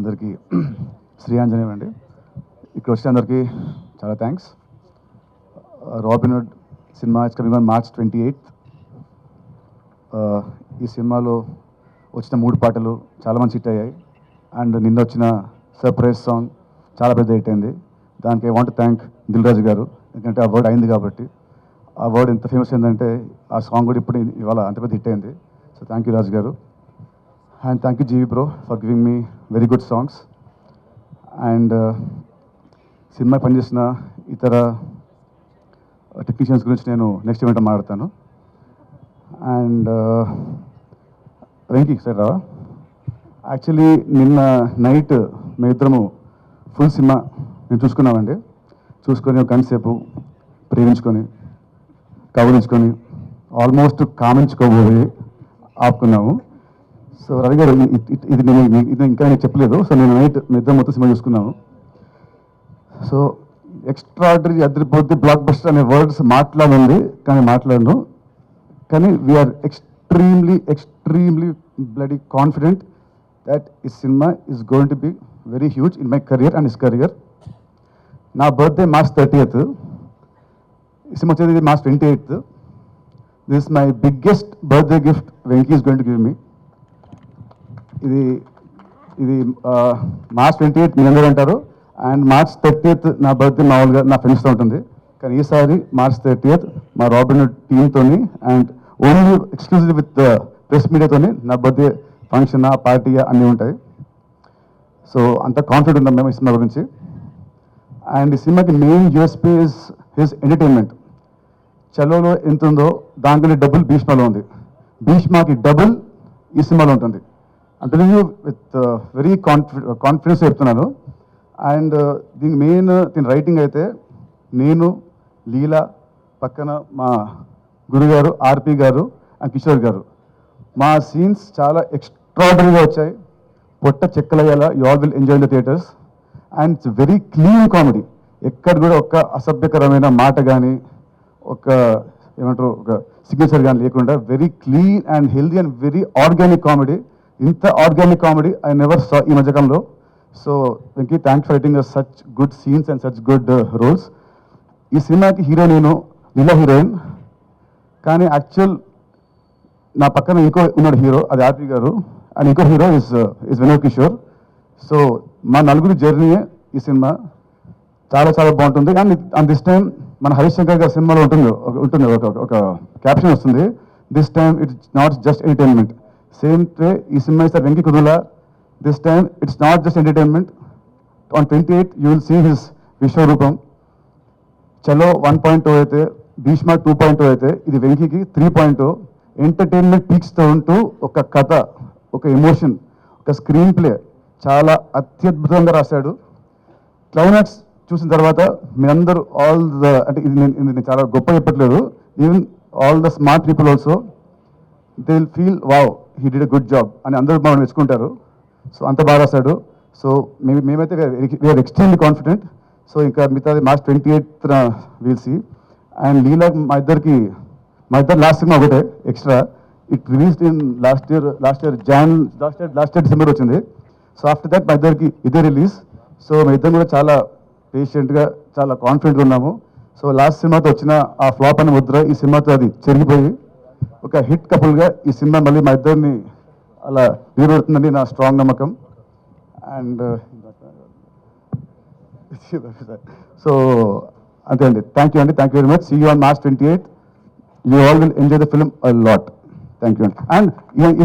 అందరికీ శ్రీ ఆంజనేయం అండి. ఇక్కడ వచ్చిన అందరికీ చాలా thanks Robinhood cinema it's coming on March twenty eighth ఈ సినిమాలో వచ్చిన మూడు పాటలు చాలా మంచి హిట్ అయ్యాయి. అండ్ నిన్న వచ్చిన సర్ప్రైజ్ సాంగ్ చాలా పెద్ద హిట్ అయింది. దానికి I want thank Dil Raju garu. ఎందుకంటే ఆ వర్డ్ అయింది కాబట్టి. ఆ వర్డ్ ఎంత ఫేమస్ అయిందంటే ఆ సాంగ్ కూడా ఇప్పుడు ఇవాళ అంత పెద్ద హిట్ అయింది. So thank you Raju garu. And thank you GV bro for giving me very good songs and cinema పనిచేసిన ఇతర uh, టెక్నీషియన్స్ గురించి నేను నెక్స్ట్ ఈవెంట్ మాట్లాడతాను. అండ్ వెంకీ సార్ రావా? యాక్చువల్లీ నిన్న నైట్ మేము ఇద్దరము ఫుల్ సినిమా నేను చూసుకున్నామండి. చూసుకొని ఒక గంట సేపు ప్రేమించుకొని కౌరించుకొని ఆల్మోస్ట్ కామించుకోబోయి ఆపుకున్నాము. సో రవి గారు ఇది నేను ఇది ఇంకా నేను చెప్పలేదు. సో నేను నైట్ నిద్ర మొత్తం సినిమా చూసుకున్నాను. సో ఎక్స్ట్రాడరీ అదిరిపోద్ది బ్లాక్ బస్టర్ అనే వర్డ్స్ మాట్లాడింది కానీ మాట్లాడను. కానీ we are extremely extremely bloody confident that ఈ cinema is going to be very huge in my career and is career నా బర్త్డే మార్చ్ థర్టీయత్ ఈ సినిమా వచ్చేది March twenty eighth this my biggest birthday gift Venky is going to give me ఇది ఇది March twenty eighth మీ అంటారు and March thirtieth నా birthday మామూలుగా నా ఫ్రెండ్స్తో ఉంటుంది. కానీ ఈసారి మార్చ్ థర్టీయత్ మా Robin టీమ్తో and only exclusive with press మీడియాతోని నా బర్త్డే ఫంక్షన్ పార్టీ అన్నీ ఉంటాయి. సో అంత కాన్ఫిడెంట్ ఉన్నాం మేము ఈ సినిమా గురించి. అండ్ ఈ సినిమాకి main USP is his entertainment చలోలో ఎంత ఉందో దానికంటే డబుల్ భీష్మలో ఉంది. భీష్మాకి డబుల్ ఈ సినిమాలో ఉంటుంది. అంటే నేను విత్ వెరీ కాన్ఫి కాన్ఫిడెన్స్ చెప్తున్నాను. అండ్ uh, దీని మెయిన్ uh, దీని రైటింగ్ అయితే నేను లీలా పక్కన మా గురుగారు ఆర్పి గారు అండ్ కిషోర్ గారు. మా సీన్స్ చాలా ఎక్స్ట్రాడనరీగా వచ్చాయి. పొట్ట చెక్కలయ్యేలా you all will enjoy the theatres and it's very clean comedy ఎక్కడ కూడా ఒక అసభ్యకరమైన మాట కానీ ఒక ఏమంటారు ఒక సిగ్నేచర్ కానీ లేకుండా very clean and healthy and very organic comedy ఇంత organic comedy I never saw ఈ మధ్యకాలంలో. So Venky thanks for writing such good scenes and such good roles ఈ సినిమాకి హీరో నేను లీలా హీరోయిన్. కానీ యాక్చువల్ నా పక్కన ఇంకో ఉన్నాడు హీరో అది ఆర్పి గారు. అండ్ ఇంకో hero is is Vinod Kishore so మా నలుగురి జర్నీయే ఈ సినిమా. చాలా చాలా బాగుంటుంది. అండ్ అండ్ దిస్ టైం మన హరిశంకర్ గారి సినిమాలో ఉంటుంది ఒక- ఉంటుంది ఒక ఒక క్యాప్షన్ వస్తుంది. This time it's not just entertainment same way ఈ సినిమా ఇస్తారు Venky Kudula this time it's not just entertainment on twenty eight you will see his Vishwaroopam Chalo one point two అయితే భీష్మ టూ పాయింట్ టూ అయితే ఇది వెంకీకి three point two entertainment పీక్స్తో ఉంటూ ఒక కథ ఒక ఎమోషన్ ఒక స్క్రీన్ ప్లే చాలా అత్యద్భుతంగా రాశాడు. క్లైమాక్స్ చూసిన తర్వాత మీరందరూ ఆల్ ద అంటే ఇది నేను ఇది నేను చాలా గొప్ప చెప్పట్లేదు. Even all the smart people also they will feel wow he did a good job అని అందరూ మనం మెచ్చుకుంటారు. సో అంత బాగా రాశాడు. సో మేము మేమైతే వీఆర్ ఎక్స్ట్రీమ్లీ కాన్ఫిడెంట్ సో ఇంకా మిగతాది March twenty eighth will see and Leela మా ఇద్దరికి మా ఇద్దరు లాస్ట్ సినిమా ఒకటే extra it released in last year last year Jan last year last year December వచ్చింది. సో ఆఫ్టర్ దట్ మా ఇద్దరికి ఇదే రిలీజ్ సో మా ఇద్దరు కూడా చాలా పేషెంట్గా చాలా కాన్ఫిడెంట్గా ఉన్నాము. సో లాస్ట్ సినిమాతో వచ్చిన ఆ ఫ్లాప్ అనే ముద్ర ఈ సినిమాతో అది చెరిగిపోయి ఒక హిట్ కపుల్గా ఈ సినిమా మళ్ళీ మా ఇద్దరిని అలా నిలబెడుతుందని నా స్ట్రాంగ్ నమ్మకం. అండ్ సో అంతే అండి. థ్యాంక్ యూ అండి. Thank you very much see you on March twenty eighth you all will enjoy the film a lot thank you అండి అండ్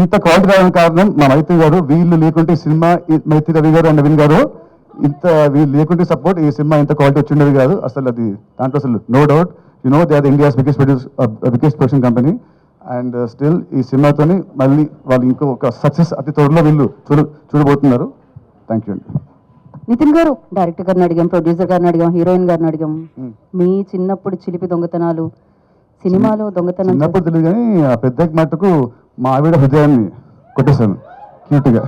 ఇంత క్వాలిటీ రావడానికి కారణం మా మైత్రి గారు వీళ్ళు లేకుంటే ఈ సినిమా మైత్రి రవి గారు అండ్ నవీన్ గారు ఇంత వీళ్ళు లేకుంటే సపోర్ట్ ఈ సినిమా ఇంత క్వాలిటీ వచ్చిండేది కాదు. అసలు అది దాంట్లో అసలు no doubt you know they are India's biggest produce biggest production company and still ఈ సినిమాతోని మళ్ళీ వాళ్ళు ఇంకో ఒక సక్సెస్ అతి త్వరలో వీళ్ళు చూడ చూడబోతున్నారు. థ్యాంక్ యూ అండి. నితిన్ గారు డైరెక్టర్ గారిని అడిగాం ప్రొడ్యూసర్ గారిని అడిగాం హీరోయిన్ గారిని అడిగాం. మీ చిన్నప్పుడు చిలిపి దొంగతనాలు సినిమాలో దొంగతనం చిన్నప్పుడు తెలియదు కానీ ఆ పెద్ద మట్టుకు మా ఆవిడ హృదయాన్ని కొట్టేశాను. క్యూట్గా